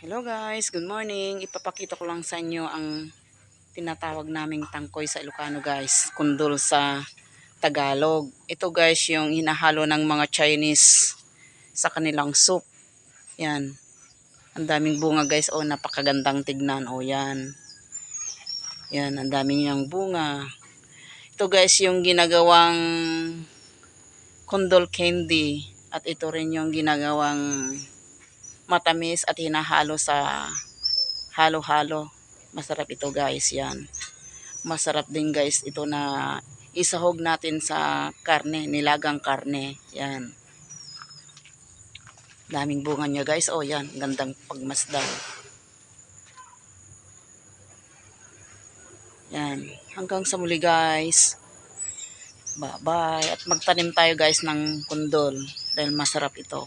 Hello guys, good morning. Ipapakita ko lang sa inyo ang tinatawag naming tangkoy sa Ilocano guys. Kundol sa Tagalog. Ito guys yung hinahalo ng mga Chinese sa kanilang soup. Yan. Ang daming bunga guys. Oh, napakagandang tignan. Oh, yan. Yan, ang daming niyang bunga. Ito guys yung ginagawang kundol candy. At ito rin yung ginagawang matamis at hinahalo sa halo-halo. Masarap ito guys, yan. Masarap din guys ito na isahog natin sa karne, nilagang karne. Yan. Daming bunga niya guys. Oh yan, gandang pagmasdan. Yan. Hanggang sa muli guys. Bye-bye. At magtanim tayo guys ng kundol dahil masarap ito.